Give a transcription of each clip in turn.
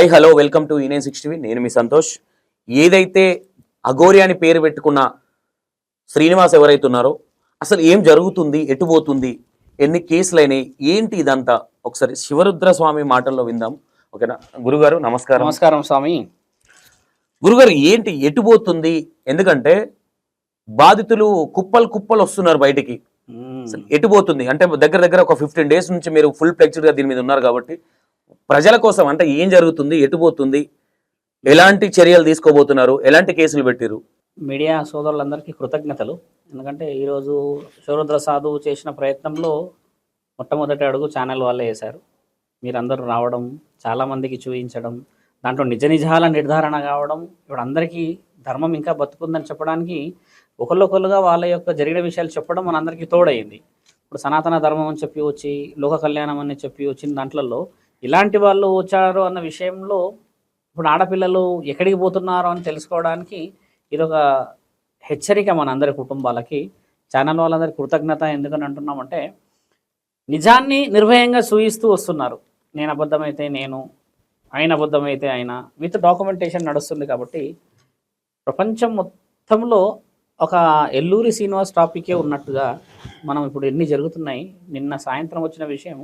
Hi hello welcome to E nine six TV. నేను మీ సంతోష్. ఏదైతే అఘోరి అని పేరు పెట్టుకున్న శ్రీనివాస్ ఎవరైతే ఉన్నారో అసలు ఏం జరుగుతుంది ఎటు పోతుంది ఎన్ని కేసులు అయినాయి ఏంటి ఇదంతా? ఒకసారి శివరుద్ర స్వామి మాటల్లో విందాం. ఓకేనా? గురుగారు నమస్కారం. నమస్కారం స్వామి. గురుగారు ఏంటి ఎటు పోతుంది? ఎందుకంటే బాధితులు కుప్పలు కుప్పలు వస్తున్నారు బయటికి. ఎటు పోతుంది? అంటే దగ్గర దగ్గర ఒక ఫిఫ్టీన్ డేస్ నుంచి మీరు ఫుల్ ఫ్లెక్స్డ్గా దీని మీద ఉన్నారు కాబట్టి ప్రజల కోసం అంటే ఏం జరుగుతుంది ఎటుపోతుంది ఎలాంటి చర్యలు తీసుకోబోతున్నారు ఎలాంటి కేసులు పెట్టిరు మీడియా సోదరులందరికీ కృతజ్ఞతలు. ఎందుకంటే ఈరోజు శివరుద్ర సాధువు చేసిన ప్రయత్నంలో మొట్టమొదటి అడుగు ఛానల్ వాళ్ళే వేశారు. మీరందరూ రావడం చాలామందికి చూపించడం దాంట్లో నిజ నిజాల నిర్ధారణ కావడం ఇప్పుడు అందరికీ ధర్మం ఇంకా బతుకుందని చెప్పడానికి ఒకళ్ళొకళ్ళుగా వాళ్ళ యొక్క జరిగిన విషయాలు చెప్పడం మనందరికీ తోడైంది ఇప్పుడు సనాతన ధర్మం అని చెప్పి వచ్చి లోక కళ్యాణం అని చెప్పి వచ్చిన దాంట్లలో ఇలాంటి వాళ్ళు వచ్చారు అన్న విషయంలో ఇప్పుడు ఆడపిల్లలు ఎక్కడికి పోతున్నారు అని తెలుసుకోవడానికి ఇదొక హెచ్చరిక మనందరి కుటుంబాలకి ఛానల్ వాళ్ళందరి కృతజ్ఞత ఎందుకని అంటున్నామంటే నిజాన్ని నిర్భయంగా సూయిస్తూ వస్తున్నారు. నేను అబద్ధమైతే నేను ఆయన అబద్ధమైతే ఆయన విత్ డాక్యుమెంటేషన్ నడుస్తుంది కాబట్టి ప్రపంచం మొత్తంలో ఒక ఎల్లూరి శ్రీనివాస్ టాపికే ఉన్నట్టుగా మనం ఇప్పుడు ఎన్ని జరుగుతున్నాయి నిన్న సాయంత్రం వచ్చిన విషయం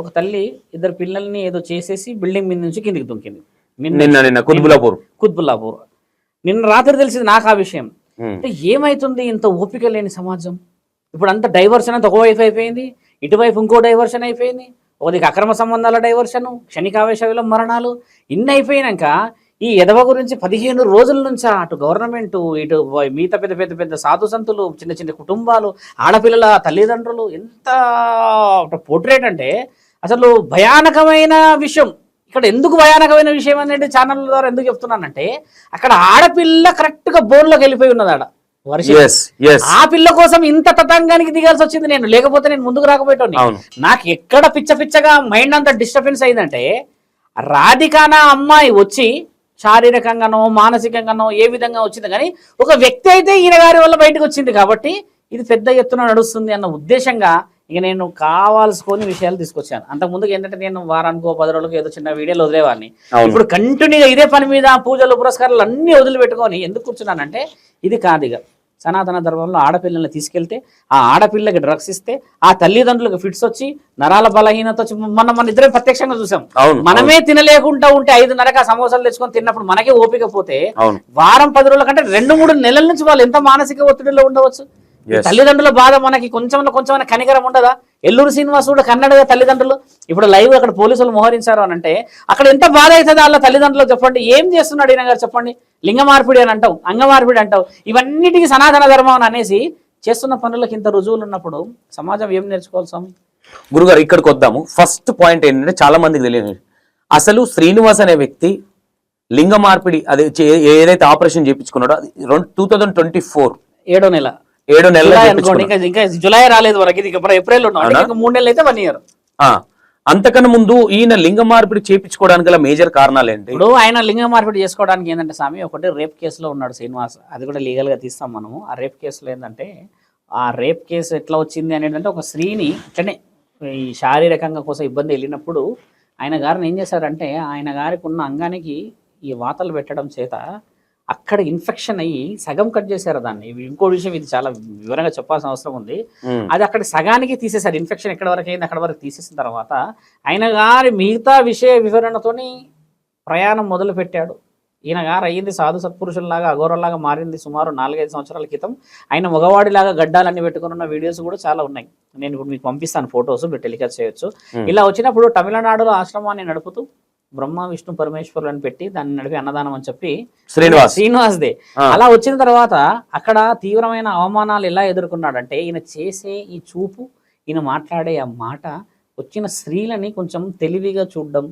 ఒక తల్లి ఇద్దరు పిల్లల్ని ఏదో చేసేసి బిల్డింగ్ మీద నుంచి కిందికి దుంకింది నిన్న నిన్న కుత్బులాపూర్ కుత్బుల్లాపూర్. నిన్న రాత్రి తెలిసింది నాకు ఆ విషయం. అంటే ఏమైతుంది ఇంత ఓపిక లేని సమాజం? ఇప్పుడు అంత డైవర్షన్ అంతా ఒకవైపు అయిపోయింది ఇటువైపు ఇంకో డైవర్షన్ అయిపోయింది ఒకదికి అక్రమ సంబంధాల డైవర్షన్ క్షణికావేశంలో మరణాలు ఇన్ని అయిపోయినాక ఈ ఎదవ గురించి పదిహేను రోజుల నుంచి అటు గవర్నమెంట్ ఇటు మిగతా పెద్ద పెద్ద పెద్ద సాధు సంతులు చిన్న చిన్న కుటుంబాలు ఆడపిల్లల తల్లిదండ్రులు ఎంత పోర్ట్రేట్ అంటే అసలు భయానకమైన విషయం. ఇక్కడ ఎందుకు భయానకమైన విషయం అనేది ఛానల్ ద్వారా ఎందుకు చెప్తున్నానంటే అక్కడ ఆడపిల్ల కరెక్ట్గా బోన్లోకి వెళ్ళిపోయి ఉన్నది ఆడ. ఆ పిల్ల కోసం ఇంత తతంగానికి దిగాల్సి వచ్చింది నేను. లేకపోతే నేను ముందుకు రాకపోయేటోని నాకు ఎక్కడ పిచ్చ పిచ్చగా మైండ్ అంతా డిస్టర్బెన్స్ అయిందంటే రాధికానా అమ్మాయి వచ్చి శారీరకంగానో మానసికంగానో ఏ విధంగా వచ్చింది కానీ ఒక వ్యక్తి అయితే ఈయన గారి వల్ల బయటకు వచ్చింది కాబట్టి ఇది పెద్ద ఎత్తున నడుస్తుంది అన్న ఉద్దేశంగా ఇక నేను కావాల్సుకొని విషయాలు తీసుకొచ్చాను. అంతకు ముందుకు ఏంటంటే నేను వారానికో పది రోజులకు ఏదో చిన్న వీడియోలు వదిలేవాడిని. ఇప్పుడు కంటిన్యూగా ఇదే పని మీద పూజలు పురస్కారాలు అన్ని వదిలిపెట్టుకొని ఎందుకు కూర్చున్నానంటే ఇది కాదు ఇక. సనాతన ధర్మంలో ఆడపిల్లల్ని తీసుకెళ్తే ఆ ఆడపిల్లకి డ్రగ్స్ ఇస్తే ఆ తల్లిదండ్రులకు ఫిట్స్ వచ్చి నరాల బలహీనత వచ్చి మన మన ఇద్దరే ప్రత్యక్షంగా చూసాం. మనమే తినలేకుండా ఉంటే ఐదున్నరగా సమోసాలు తెచ్చుకొని తిన్నప్పుడు మనకే ఓపిక పోతే వారం పది రోజుల కంటే రెండు మూడు నెలల నుంచి వాళ్ళు ఎంత మానసిక ఒత్తిడిలో ఉండవచ్చు. తల్లిదండ్రుల బాధ మనకి కొంచెం కొంచెం కనికరం ఉండదా? ఎల్లూరు శ్రీనివాస్ కూడా కన్నడగా తల్లిదండ్రులు? ఇప్పుడు లైవ్ అక్కడ పోలీసులు మోహరించారు అని అంటే అక్కడ ఎంత బాధ అవుతుంది వాళ్ళ తల్లిదండ్రులు చెప్పండి. ఏం చేస్తున్నాడు ఈయన గారు చెప్పండి? లింగ మార్పిడి అని అంటావు అంగ మార్పిడి అంటావు. ఇవన్నిటికీ సనాతన ధర్మం అని అనేసి చేస్తున్న పనులకు ఇంత రుజువులు ఉన్నప్పుడు సమాజం ఏం నేర్చుకోవాలి స్వామి? గురుగారు ఇక్కడికి వద్దాము. ఫస్ట్ పాయింట్ ఏంటంటే చాలా మందికి తెలియదు. అసలు శ్రీనివాస్ అనే వ్యక్తి లింగ మార్పిడి అది ఏదైతే ఆపరేషన్ చేయించుకున్నాడో అది రెండు టూ థౌజండ్ ట్వంటీ ఫోర్ ఏడో నెల. ఏడు నెలలు అనుకోండి ఇంకా ఇంకా జులై రాలేదు మనకి ఇది ఏప్రిల్? ఇంకా మూడు నెలలు అయితే వన్ ఇయర్ అంతకన్నా ముందు ఈయన లింగ మార్పిడి చేయించుకోవడానికి గల మేజర్ కారణాలు ఏంటి ఇప్పుడు ఆయన లింగ మార్పిడి చేసుకోవడానికి ఏంటంటే స్వామి ఒకటి రేప్ కేసులో ఉన్నాడు శ్రీనివాస్. అది కూడా లీగల్గా తీస్తాం మనము. ఆ రేప్ కేసులో ఏంటంటే ఆ రేప్ కేసు ఎట్లా వచ్చింది అనేది ఒక స్త్రీని ఇట్లనే ఈ శారీరకంగా కోసం ఇబ్బంది వెళ్ళినప్పుడు ఆయన గారిని ఏం చేశారంటే ఆయన గారికి ఉన్న అంగానికి ఈ వాతలు పెట్టడం చేత అక్కడ ఇన్ఫెక్షన్ అయ్యి సగం కట్ చేశారు దాన్ని. ఇంకో విషయం ఇది చాలా వివరంగా చెప్పాల్సిన అవసరం ఉంది. అది అక్కడ సగానికి తీసేశారు. ఇన్ఫెక్షన్ ఎక్కడ వరకు అయింది అక్కడ వరకు తీసేసిన తర్వాత ఆయన గారి మిగతా విషయ వివరణతోని ప్రయాణం మొదలు పెట్టాడు ఈయన గారు అయ్యింది సాధు సత్పురుషుల్లాగా అఘోరలాగా మారింది సుమారు నాలుగైదు సంవత్సరాల క్రితం. ఆయన మగవాడిలాగా గడ్డాలన్నీ పెట్టుకుని ఉన్న వీడియోస్ కూడా చాలా ఉన్నాయి. నేను ఇప్పుడు మీకు పంపిస్తాను ఫొటోస్ మీరు టెలికాస్ట్ చేయొచ్చు. ఇలా వచ్చినప్పుడు తమిళనాడులో ఆశ్రమాన్ని నడుపుతూ బ్రహ్మ విష్ణు పరమేశ్వరులను పెట్టి దాన్ని నడిపి అన్నదానం అని చెప్పి శ్రీనివాస్. శ్రీనివాస్ దే అలా వచ్చిన తర్వాత అక్కడ తీవ్రమైన అవమానాలు ఎలా ఎదుర్కొన్నాడంటే ఈయన చేసే ఈ చూపు ఈయన మాట్లాడే ఆ మాట వచ్చిన స్త్రీలని కొంచెం తెలివిగా చూడడం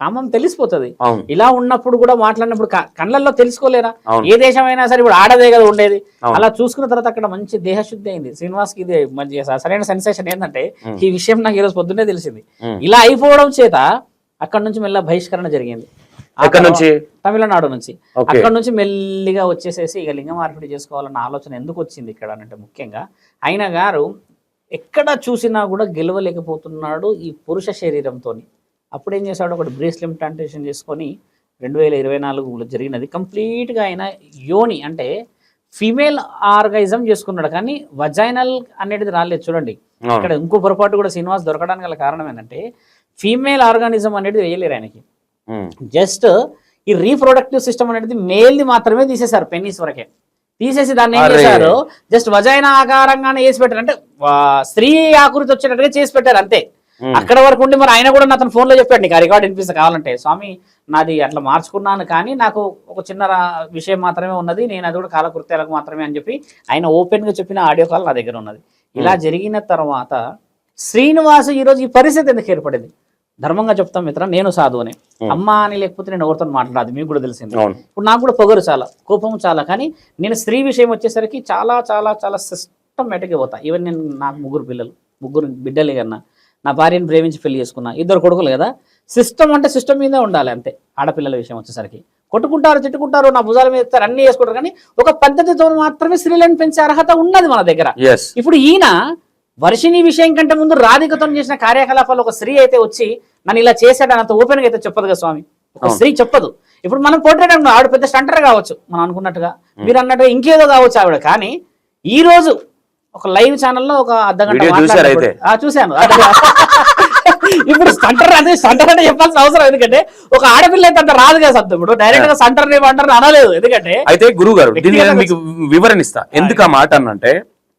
కామం తెలిసిపోతుంది. ఇలా ఉన్నప్పుడు కూడా మాట్లాడినప్పుడు క- కళ్ళల్లో తెలుసుకోలేరా? ఏ దేశమైనా సరే ఇప్పుడు ఆడదే కదా ఉండేది. అలా చూసుకున్న తర్వాత అక్కడ మంచి దేహశుద్ధి అయింది. శ్రీనివాస్కి ఇది మంచి సరైన సెన్సేషన్ ఏంటంటే ఈ విషయం నాకు ఈరోజు పొద్దున్నే తెలిసింది. ఇలా అయిపోవడం చేత అక్కడ నుంచి మెల్ల బహిష్కరణ జరిగింది. ఆ ఎక్కడి నుంచి? తమిళనాడు నుంచి. అక్కడ నుంచి మెల్లిగా వచ్చేసేసి ఇక లింగ మార్పిడి చేసుకోవాలన్న ఆలోచన ఎందుకు వచ్చింది ఇక్కడ అంటే ముఖ్యంగా ఆయన గారు ఎక్కడ చూసినా కూడా గెలవలేకపోతున్నాడు ఈ పురుష శరీరంతో అప్పుడు ఏం చేశాడు? ఒకటి బ్రేస్ ఇంప్లాంటేషన్ చేసుకొని రెండు వేల ఇరవై నాలుగులో జరిగినది. కంప్లీట్గా ఆయన యోని అంటే ఫీమేల్ ఆర్గానిజం చేసుకున్నాడు కానీ వజైనల్ అనేది రాలేదు చూడండి. ఇక్కడ ఇంకో పొరపాటు కూడా శ్రీనివాస్ దొరకడానికి గల కారణం ఏంటంటే ఫీమేల్ ఆర్గానిజం అనేది వేయలేరు ఆయనకి. జస్ట్ ఈ రీప్రొడక్టివ్ సిస్టమ్ అనేది మేల్ది మాత్రమే తీసేశారు పెన్నీస్ వరకే తీసేసి దాన్ని ఏం. చేశారు జస్ట్ వజైన ఆకారంగానే వేసి పెట్టారు అంటే స్త్రీ ఆకృతి వచ్చేటట్టుగా చేసి పెట్టారు అంతే. అక్కడ వరకు ఉండి మరి ఆయన కూడా నా అతను ఫోన్లో చెప్పాడు నీకు ఆ రికార్డ్ వినిపిస్తే కావాలంటే. స్వామి నాది అట్లా మార్చుకున్నాను కానీ నాకు ఒక చిన్న విషయం మాత్రమే ఉన్నది నేను అది కూడా కాలకృత్యాలకు మాత్రమే అని చెప్పి ఆయన ఓపెన్గా చెప్పిన ఆడియో కాల్ నా దగ్గర ఉన్నది. ఇలా జరిగిన తర్వాత శ్రీనివాస్ ఈరోజు ఈ పరిస్థితి ఎందుకు ఏర్పడింది? ధర్మంగా చెప్తాం మిత్రం నేను సాధువుని. అమ్మ అని లేకపోతే నేను ఎవరితో మాట్లాడదు మీకు కూడా తెలిసింది. ఇప్పుడు నాకు కూడా పొగరు చాలా కోపం చాలా కానీ నేను స్త్రీ విషయం వచ్చేసరికి చాలా చాలా చాలా సిస్టమేటిక్గా పోతా. ఈవెన్ నేను నాకు ముగ్గురు పిల్లలు ముగ్గురు బిడ్డలే కన్నా. నా భార్యను ప్రేమించి పెళ్ళి చేసుకున్నా ఇద్దరు కొడుకులు కదా. సిస్టమ్ అంటే సిస్టమ్ మీదే ఉండాలి అంతే. ఆడపిల్లల విషయం వచ్చేసరికి. కొట్టుకుంటారు తిట్టుకుంటారు నా భుజాల మీద ఎత్తారు అన్ని చేసుకుంటారు కానీ ఒక పద్ధతితో మాత్రమే స్త్రీలను పెంచే అర్హత ఉన్నది మన దగ్గర. ఇప్పుడు ఈయన వర్షిణి విషయం కంటే ముందు రాధికతో చేసిన కార్యకలాపాలు ఒక స్త్రీ అయితే వచ్చి నన్ను ఇలా చేశాడు అంత ఓపెన్గా అయితే చెప్పదు కదా స్వామి. ఒక. స్త్రీ చెప్పదు. ఇప్పుడు మనం పోర్ట్రేట్ అనుకున్నాం ఆవిడ పెద్ద స్టంటర్ కావచ్చు. మనం అనుకున్నట్టుగా. మీరు అన్నట్టుగా ఇంకేదో కావచ్చు ఆవిడ. కానీ ఈ రోజు ఒక లైవ్ ఛానల్లో ఒక అర్ధ గంట చూశాను. ఇప్పుడు స్టంటర్ అదే స్టంటర్ అంటే చెప్పాల్సిన అవసరం ఎందుకంటే ఒక ఆడపిల్ల అయితే అంత రాదు కదా శబ్దం ఇప్పుడు డైరెక్ట్గా సంటర్ అంటారు అనలేదు ఎందుకంటే అయితే గురువు గారు మీకు వివరణ ఇస్తా ఎందుకు ఆ మాట అన్నంటే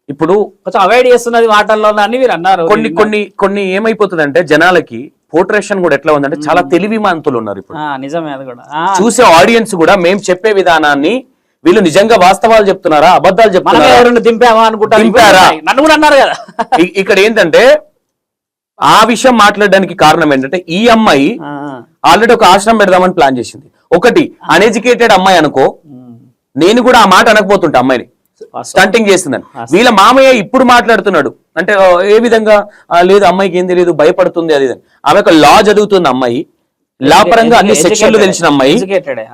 ఇప్పుడు కొంచెం అవాయిడ్ చేస్తున్నది మాటల్లో అని మీరు అన్నారు. కొన్ని కొన్ని కొన్ని ఏమైపోతుందంటే జనాలకి పోర్ట్రేషన్ కూడా ఎట్లా ఉందంటే చాలా తెలివి మంతులు ఉన్నారు ఇప్పుడు. నిజమే అది కూడా. చూసే ఆడియన్స్ కూడా మేము చెప్పే విధానాన్ని వీళ్ళు నిజంగా వాస్తవాలు చెప్తున్నారా? అబద్ధాలు చెప్తున్నారా? దింపామా అనుకుంటారు? దింపారా? నన్ను కూడా అన్నారు కదా. ఇక్కడ ఏంటంటే ఆ విషయం మాట్లాడడానికి కారణం ఏంటంటే ఈ అమ్మాయి ఆల్రెడీ ఒక ఆశ్రమం పెడదామని ప్లాన్ చేసింది. ఒకటి అన్ఎడ్యుకేటెడ్ అమ్మాయి అనుకో నేను కూడా ఆ మాట అనకపోతుంటా అమ్మాయిని. స్టంటింగ్ చేస్తుందని. వీళ్ళ మామయ్య ఇప్పుడు మాట్లాడుతున్నాడు. అంటే ఏ విధంగా లేదు అమ్మాయికి ఏం తెలియదు భయపడుతుంది అది. ఆమె ఒక లా చదువుతుంది అమ్మాయి. లా పరంగా అన్ని. సెక్షన్లు తెలిసిన అమ్మాయి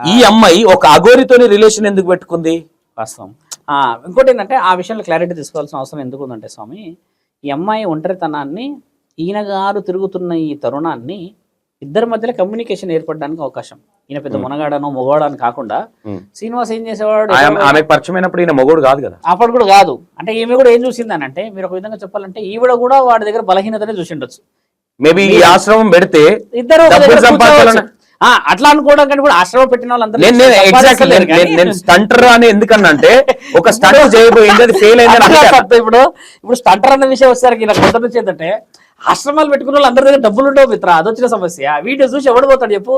ఈ అమ్మాయి ఒక అఘోరితోని రిలేషన్ ఎందుకు పెట్టుకుంది? వాస్తవం. ఇంకోటి ఏంటంటే ఆ విషయంలో క్లారిటీ తీసుకోవాల్సిన అవసరం ఎందుకు ఉందంటే స్వామి ఈ అమ్మాయి ఒంటరితనాన్ని ఈయన గారు తిరుగుతున్న ఈ తరుణాన్ని ఇద్దరి మధ్యలో కమ్యూనికేషన్ ఏర్పడడానికి అవకాశం. ఈయన పెద్ద మునగాడనో మొగవాడని కాకుండా ఉమ్. శ్రీనివాస్ ఏం చేసేవాడు? ఆమె- పరిచయమైనప్పుడు ఈయన మొగోడు కాదు కదా? అప్పుడు కూడా కాదు. అంటే ఈమె కూడా ఏం చూసిందని అంటే మీరు ఒక విధంగా చెప్పాలంటే ఈవిడ కూడా వాడి దగ్గర బలహీనతనే చూసి ఉండొచ్చు. మేబీ ఈ ఆశ్రమం పెడితే ఇద్దరు అట్లా అనుకోవడం కూడా ఆశ్రమం పెట్టిన వాళ్ళందరూ నేను స్టంటర్ అని ఎందుకన్నా అంటే ఒక స్టంట్ చేయబోయింది అది ఫెయిల్. కాదు ఇప్పుడు ఇప్పుడు స్టంటర్ అన్న విషయం వచ్చేసరికి నాకు మొదటి నుంచి ఏంటంటే ఆశ్రమాలు పెట్టుకున్న వాళ్ళు అందరి దగ్గర డబ్బులు ఉండవు మిత్ర అదొచ్చిన సమస్య. వీడియో చూసి ఎవడు పోతాడు చెప్పు?